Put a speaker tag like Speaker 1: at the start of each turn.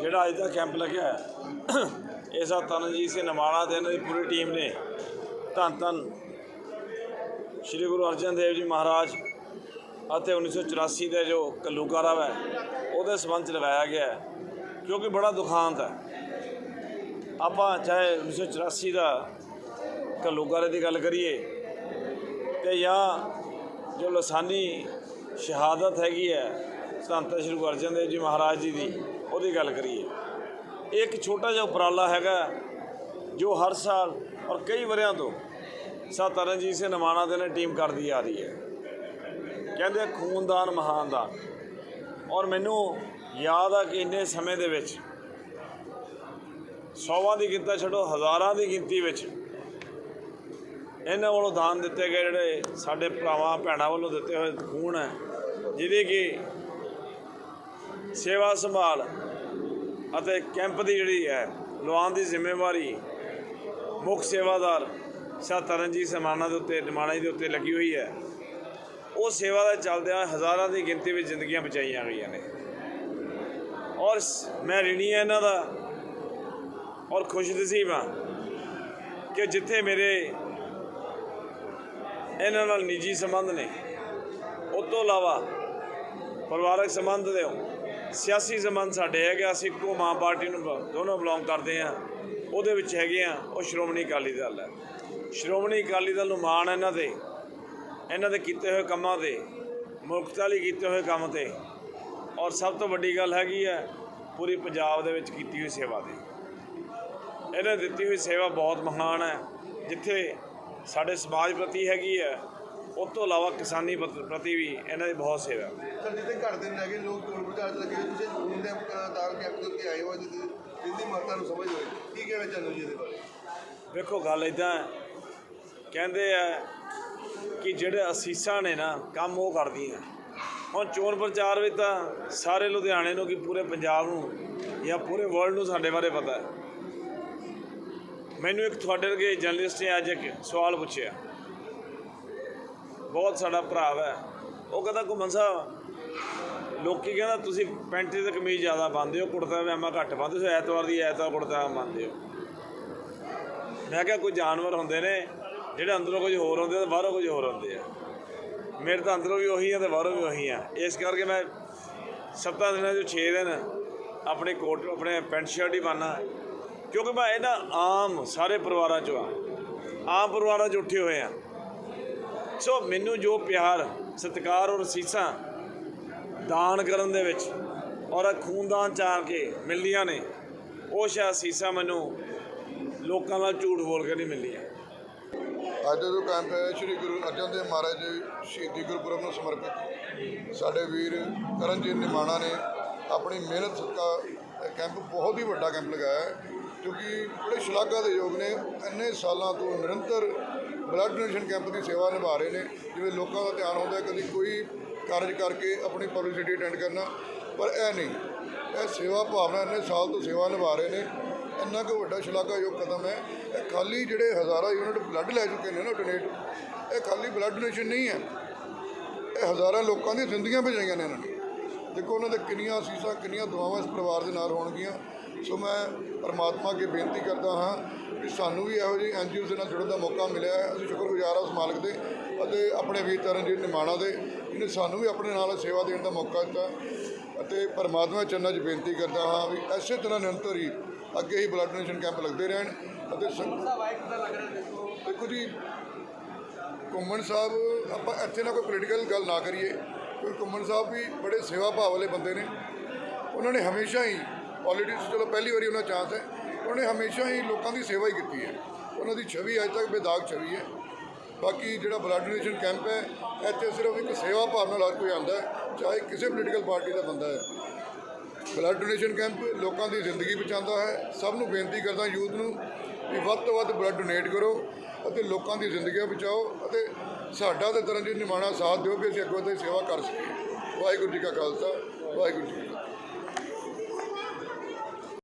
Speaker 1: ਜਿਹੜਾ ਅੱਜ ਦਾ ਕੈਂਪ ਲੱਗਿਆ ਹੈ ਇਸ ਆ ਤਨਜੀਤ ਸਿੰਘ ਨਮਾਣਾ ਤੇ ਇਹਨਾਂ ਦੀ ਪੂਰੀ ਟੀਮ ਨੇ। ਧੰਨ ਧੰਨ ਸ੍ਰੀ ਗੁਰੂ ਅਰਜਨ ਦੇਵ ਜੀ ਮਹਾਰਾਜ ਅਤੇ 1984 ਦੇ ਜੋ ਕਲੂਕਾਰਾ ਹੈ, ਉਹਦੇ ਸੰਬੰਧ ਚ ਲਗਾਇਆ ਗਿਆ ਹੈ, ਕਿਉਂਕਿ ਬੜਾ ਦੁਖਾਂਤ ਹੈ। ਆਪਾਂ ਚਾਹੇ 1984 ਦਾ ਕਲੂਕਾਰੇ ਦੀ ਗੱਲ ਕਰੀਏ ਤੇ ਜਾਂ ਜੋ ਲਸਾਨੀ ਸ਼ਹਾਦਤ ਹੈਗੀ ਹੈ ਸੰਤ ਸ੍ਰੀ ਗੁਰੂ ਅਰਜਨ ਦੇਵ ਜੀ ਮਹਾਰਾਜ ਜੀ ਦੀ, ਉਹਦੀ ਗੱਲ ਕਰੀਏ। ਇਹ ਇੱਕ ਛੋਟਾ ਜਿਹਾ ਉਪਰਾਲਾ ਹੈਗਾ, ਜੋ ਹਰ ਸਾਲ ਔਰ ਕਈ ਵਰਿਆਂ ਤੋਂ ਸਾ ਤਰਨਜੀਤ ਸਿੰਘ ਨਮਾਣਾ ਦੇ ਨਾਲ ਟੀਮ ਕਰਦੀ ਆ ਰਹੀ ਹੈ। ਕਹਿੰਦੇ ਖੂਨਦਾਨ, ਮਹਾਨਦਾਨ। ਔਰ ਮੈਨੂੰ ਯਾਦ ਆ ਕਿ ਇੰਨੇ ਸਮੇਂ ਦੇ ਵਿੱਚ ਸੌਵਾਂ ਦੀ ਗਿਣਤੀ ਛੱਡੋ, ਹਜ਼ਾਰਾਂ ਦੀ ਗਿਣਤੀ ਵਿੱਚ ਇਹਨਾਂ ਵੱਲੋਂ ਦਾਨ ਦਿੱਤੇ ਗਏ ਜਿਹੜੇ ਸਾਡੇ ਭਰਾਵਾਂ, ਭੈਣਾਂ ਵੱਲੋਂ ਦਿੱਤੇ ਹੋਏ ਖੂਨ ਹੈ, ਜਿਹਦੇ ਕਿ ਸੇਵਾ ਸੰਭਾਲ ਅਤੇ ਕੈਂਪ ਦੀ ਜਿਹੜੀ ਹੈ, ਲਵਾਉਣ ਦੀ ਜ਼ਿੰਮੇਵਾਰੀ ਮੁੱਖ ਸੇਵਾਦਾਰ ਸਾ ਤਰਨਜੀਤ ਸਮਾਨਾ ਦੇ ਉੱਤੇ, ਨਿਮਾਣਾ ਦੇ ਉੱਤੇ ਲੱਗੀ ਹੋਈ ਹੈ। ਉਹ ਸੇਵਾ ਦਾ ਚੱਲਦਿਆਂ ਹਜ਼ਾਰਾਂ ਦੀ ਗਿਣਤੀ ਵਿੱਚ ਜ਼ਿੰਦਗੀਆਂ ਬਚਾਈਆਂ ਗਈਆਂ ਨੇ। ਔਰ ਮੈਂ ਰਿਣੀ ਹਾਂ ਇਹਨਾਂ ਦਾ ਔਰ ਖੁਸ਼ਨਸੀਬ ਹਾਂ ਕਿ ਜਿੱਥੇ ਮੇਰੇ ਇਹਨਾਂ ਨਾਲ ਨਿੱਜੀ ਸੰਬੰਧ ਨੇ, ਉਸ ਤੋਂ ਇਲਾਵਾ ਪਰਿਵਾਰਕ ਸੰਬੰਧ ਦੇ ਸਿਆਸੀ ਸੰਬੰਧ ਸਾਡੇ ਹੈਗੇ ਅਸੀਂ ਇੱਕੋ ਮਾਂ ਪਾਰਟੀ ਨੂੰ ਬ- ਦੋਨੋਂ ਬਿਲੋਂਗ ਕਰਦੇ ਆ। ਉਹਦੇ ਵਿੱਚ ਹੈਗੇ ਆ, ਉਹ ਸ਼੍ਰੋਮਣੀ ਅਕਾਲੀ ਦਲ ਹੈ। ਸ਼੍ਰੋਮਣੀ ਅਕਾਲੀ ਦਲ ਨੂੰ ਮਾਣ ਇਹਨਾਂ ਤੇ ਇਹਨਾਂ ਦੇ ਕੀਤੇ ਹੋਏ ਕੰਮਾਂ ਤੇ ਮੁਲਕਤਾ ਲਈ ਕੀਤੇ ਹੋਏ ਕੰਮ ਤੇ। ਔਰ ਸਭ ਤੋਂ ਵੱਡੀ ਗੱਲ ਹੈਗੀ ਹੈ, ਪੂਰੀ ਪੰਜਾਬ ਦੇ ਵਿੱਚ ਕੀਤੀ ਹੋਈ ਸੇਵਾ ਦੀ। ਇਹਨੇ ਦਿੱਤੀ ਹੋਈ ਸੇਵਾ ਬਹੁਤ ਮਹਾਨ ਹੈ। ਜਿੱਥੇ ਸਾਡੇ ਸਮਾਜ ਪ੍ਰਤੀ ਹੈਗੀ ਹੈ ਉਸ ਤੋਂ ਇਲਾਵਾ ਕਿਸਾਨੀ ਪ੍ਰਤ- ਪ੍ਰਤੀ ਵੀ ਇਹਨਾਂ ਦੀ ਬਹੁਤ ਸੇਵਾ ਹੈ।
Speaker 2: ਸਰ ਜਿੱਥੇ ਘਰ ਦੇ ਲੱਗੇ ਲੋਕ ਟੋਲ ਪ੍ਰਚਾਰ 'ਚ ਲੱਗੇ ਹੋਏ, ਤੁਸੀਂ ਖੂਨ ਦੇ ਦਾਨ ਕੈਂਪ ਦੇ ਉੱਤੇ ਆਏ ਹੋ ਜਿੱਥੇ ਜਿੰਦੀ ਮਾਤਾ ਨੂੰ ਸਮਝ ਹੋਏ ਕੀ ਕਹਿਣਾ ਚਾਹੁੰਦੇ ਹੋ ਜੀ ਇਹਦੇ ਬਾਰੇ?
Speaker 1: ਵੇਖੋ ਗੱਲ ਇਦਾਂ ਕਹਿੰਦੇ ਆ ਕਿ ਜਿਹੜੇ ਅਸੀਸਾਂ ਨੇ ਨਾ ਕੰਮ ਉਹ ਕਰਦੀਆਂ। ਹੁਣ ਚੋਣ ਪ੍ਰਚਾਰ ਵਿੱਚ ਤਾਂ ਸਾਰੇ ਲੁਧਿਆਣੇ ਨੂੰ ਕਿ ਪੂਰੇ ਪੰਜਾਬ ਨੂੰ ਜਾਂ ਪੂਰੇ ਵਰਲਡ ਨੂੰ ਸਾਡੇ ਬਾਰੇ ਪਤਾ ਹੈ। ਮੈਨੂੰ ਇੱਕ ਤੁਹਾਡੇ ਵਰਗੇ ਜਰਨਲਿਸਟ ਨੇ ਅੱਜ ਇੱਕ ਸਵਾਲ ਪੁੱਛਿਆ। ਬਹੁਤ ਸਾਡਾ ਭਰਾ ਹੈ ਉਹ ਕਹਿੰਦਾ ਘੁੰਮਣ ਸਾਹਿਬ, ਲੋਕੀ ਕਹਿੰਦਾ, ਤੁਸੀਂ ਪੈਂਟ ਤੇ ਕਮੀਜ਼ ਜ਼ਿਆਦਾ ਪਾਉਂਦੇ ਹੋ, ਕੁੜਤਾ ਪਜਾਮਾ ਘੱਟ ਪਾਉਂਦੇ ਹੋ, ਐਤਵਾਰ ਦੀ ਐਤਵਾਰ ਕੁੜਤਾ ਪਾਉਂਦੇ ਹੋ। ਮੈਂ ਕਿਹਾ, ਕੋਈ ਜਾਨਵਰ ਹੁੰਦੇ ਨੇ, ਜਿਹੜੇ ਅੰਦਰੋਂ ਕੁਝ ਹੋਰ ਹੁੰਦੇ ਤੇ ਬਾਹਰੋਂ ਕੁਝ ਹੋਰ ਹੁੰਦੇ ਆ। ਮੇਰੇ ਤਾਂ ਅੰਦਰੋਂ ਵੀ ਉਹੀ ਆ, ਤੇ ਬਾਹਰੋਂ ਵੀ ਉਹੀ ਆ। ਇਸ ਕਰਕੇ ਮੈਂ ਸੱਤਾਂ ਦਿਨਾਂ ਚੋਂ 6 ਦਿਨ ਆਪਣੇ ਕੋਟ, ਆਪਣੇ ਪੈਂਟ ਸ਼ਰਟ ਹੀ ਪਾਣਾ ਕਿਉਂਕਿ ਮੈਂ ਇਹਨਾਂ ਆਮ ਸਾਰੇ ਪਰਿਵਾਰਾਂ ਚੋਂ ਆ। ਆਮ ਪਰਿਵਾਰਾਂ 'ਚ ਉੱਠੇ ਹੋਏ ਆ। ਸੋ ਮੈਨੂੰ ਜੋ ਪਿਆਰ, ਸਤਿਕਾਰ ਔਰ ਅਸੀਸਾਂ ਦਾਨ ਕਰਨ ਦੇ ਵਿੱਚ ਔਰ ਖੂਨਦਾਨ ਚਾਹ ਕੇ ਮਿਲਦੀਆਂ ਨੇ, ਉਹ ਸ਼ਾਇਦ ਅਸੀਸਾਂ ਮੈਨੂੰ ਲੋਕਾਂ ਨਾਲ ਝੂਠ ਬੋਲ ਕੇ ਨਹੀਂ ਮਿਲਦੀਆਂ
Speaker 3: ਅੱਜ ਦਾ ਜੋ ਕੈਂਪ ਹੈ ਸ਼੍ਰੀ ਗੁਰੂ ਅਰਜਨ ਦੇਵ ਮਹਾਰਾਜ ਜੀ ਸ਼ਹੀਦੀ ਗੁਰਪੁਰਬ ਨੂੰ ਸਮਰਪਿਤ ਸਾਡੇ ਵੀਰ ਕਰਨਜੀਤ ਨਿਮਾਣਾ ਨੇ ਆਪਣੀ ਮਿਹਨਤ ਸਦਕਾ ਕੈਂਪ ਬਹੁਤ ਹੀ ਵੱਡਾ ਕੈਂਪ ਲਗਾਇਆ ਕਿਉਂਕਿ ਬੜੇ ਸ਼ਲਾਘਾ ਦੇ ਯੋਗ ਨੇ, ਇੰਨੇ ਸਾਲਾਂ ਤੋਂ ਨਿਰੰਤਰ ਬਲੱਡ ਡੋਨੇਸ਼ਨ ਕੈਂਪ ਦੀ ਸੇਵਾ ਨਿਭਾ ਰਹੇ ਨੇ, ਜਿਵੇਂ ਲੋਕਾਂ ਦਾ ਧਿਆਨ ਹੁੰਦਾ ਕਦੀ ਕੋਈ ਕਾਰਜ ਕਰਕੇ ਆਪਣੀ ਪਬਲਿਸਿਟੀ ਅਟੈਂਡ ਕਰਨਾ, ਪਰ ਇਹ ਨਹੀਂ। ਇਹ ਸੇਵਾ ਭਾਵਨਾ ਇੰਨੇ ਸਾਲ ਤੋਂ ਸੇਵਾ ਨਿਭਾ ਰਹੇ ਨੇ, ਇੰਨਾ ਕੁ ਵੱਡਾ ਸ਼ਲਾਘਾਯੋਗ ਕਦਮ ਹੈ। ਇਹ ਖਾਲੀ ਜਿਹੜੇ ਹਜ਼ਾਰਾਂ ਯੂਨਿਟ ਬਲੱਡ ਲੈ ਚੁੱਕੇ ਨੇ ਨਾ ਡੋਨੇਟ ਇਹ ਖਾਲੀ ਬਲੱਡ ਡੋਨੇਸ਼ਨ ਨਹੀਂ ਹੈ। ਇਹ ਹਜ਼ਾਰਾਂ ਲੋਕਾਂ ਦੀਆਂ ਜ਼ਿੰਦਗੀਆਂ ਬਚਾਈਆਂ ਨੇ ਇਹਨਾਂ ਨੇ। ਦੇਖੋ, ਉਹਨਾਂ ਦੇ ਕਿੰਨੀਆਂ ਅਸੀਸਾਂ, ਕਿੰਨੀਆਂ ਦੁਆਵਾਂ ਇਸ ਪਰਿਵਾਰ ਦੇ ਨਾਲ ਹੋਣਗੀਆਂ। ਸੋ ਮੈਂ ਪਰਮਾਤਮਾ ਅੱਗੇ ਬੇਨਤੀ ਕਰਦਾ ਹਾਂ ਕਿ ਸਾਨੂੰ ਵੀ ਇਹੋ ਜਿਹੀ ਐਨਜੀਓ ਦੇ ਨਾਲ ਜੁੜਨ ਦਾ ਮੌਕਾ ਮਿਲਿਆ ਹੈ। ਅਸੀਂ ਸ਼ੁਕਰਗੁਜ਼ਾਰ ਹਾਂ ਉਸ ਮਾਲਕ ਦੇ ਅਤੇ ਆਪਣੇ ਵੀਰ ਤਰਨਜੀਤ ਨਿਮਾਣਾ ਦੇ ਇਹਨੇ ਸਾਨੂੰ ਵੀ ਆਪਣੇ ਨਾਲ ਸੇਵਾ ਦੇਣ ਦਾ ਮੌਕਾ ਦਿੱਤਾ। ਅਤੇ ਪਰਮਾਤਮਾ ਚਰਨਾਂ 'ਚ ਬੇਨਤੀ ਕਰਦਾ ਹਾਂ ਵੀ ਇਸੇ ਤਰ੍ਹਾਂ ਨਿਰੰਤਰ ਹੀ ਅੱਗੇ ਹੀ ਬਲੱਡ ਡੋਨੇਸ਼ਨ ਕੈਂਪ ਲੱਗਦੇ ਰਹਿਣ ਅਤੇ ਦੇਖੋ ਜੀ, ਘੁੰਮਣ ਸਾਹਿਬ ਆਪਾਂ ਇੱਥੇ ਨਾ ਕੋਈ ਪੋਲੀਟੀਕਲ ਗੱਲ ਨਾ ਕਰੀਏ। ਕਿਉਂਕਿ ਘੁੰਮਣ ਸਾਹਿਬ ਵੀ ਬੜੇ ਸੇਵਾ ਭਾਵ ਵਾਲੇ ਬੰਦੇ ਨੇ। ਉਹਨਾਂ ਨੇ ਹਮੇਸ਼ਾ ਹੀ ਪੋਲੀਟਿਕਸ ਚਲੋ ਪਹਿਲੀ ਵਾਰੀ ਉਹਨਾਂ ਚਾਂਸ ਹੈ। ਉਹਨੇ ਹਮੇਸ਼ਾ ਹੀ ਲੋਕਾਂ ਦੀ ਸੇਵਾ ਹੀ ਕੀਤੀ ਹੈ। ਉਹਨਾਂ ਦੀ ਛਵੀ ਅੱਜ ਤੱਕ ਬੇਦਾਗ ਛਵੀ ਹੈ। ਬਾਕੀ ਜਿਹੜਾ ਬਲੱਡ ਡੋਨੇਸ਼ਨ ਕੈਂਪ ਹੈ, ਇੱਥੇ ਸਿਰਫ ਇੱਕ ਸੇਵਾ ਭਾਵਨਾ ਨਾਲ ਕੋਈ ਆਉਂਦਾ ਹੈ, ਚਾਹੇ ਕਿਸੇ ਪੋਲੀਟੀਕਲ ਪਾਰਟੀ ਦਾ ਬੰਦਾ ਹੈ। ਬਲੱਡ ਡੋਨੇਸ਼ਨ ਕੈਂਪ ਲੋਕਾਂ ਦੀ ਜ਼ਿੰਦਗੀ ਬਚਾਉਂਦਾ ਹੈ। ਸਭ ਨੂੰ ਬੇਨਤੀ ਕਰਦਾ ਯੂਥ ਨੂੰ ਵੀ ਵੱਧ ਤੋਂ ਵੱਧ ਬਲੱਡ ਡੋਨੇਟ ਕਰੋ। ਅਤੇ ਲੋਕਾਂ ਦੀ ਜ਼ਿੰਦਗੀਆਂ ਬਚਾਓ ਅਤੇ ਸਾਡਾ ਤੇ ਤਰਨਜੀਤ ਨਿਮਾਣਾ ਸਾਥ ਦਿਓ ਕਿ ਅਸੀਂ ਅੱਗੋਂ ਤੋਂ ਸੇਵਾ ਕਰ ਸਕੀਏ। ਵਾਹਿਗੁਰੂ ਜੀ ਕਾ ਖਾਲਸਾ, ਵਾਹਿਗੁਰੂ ਜੀ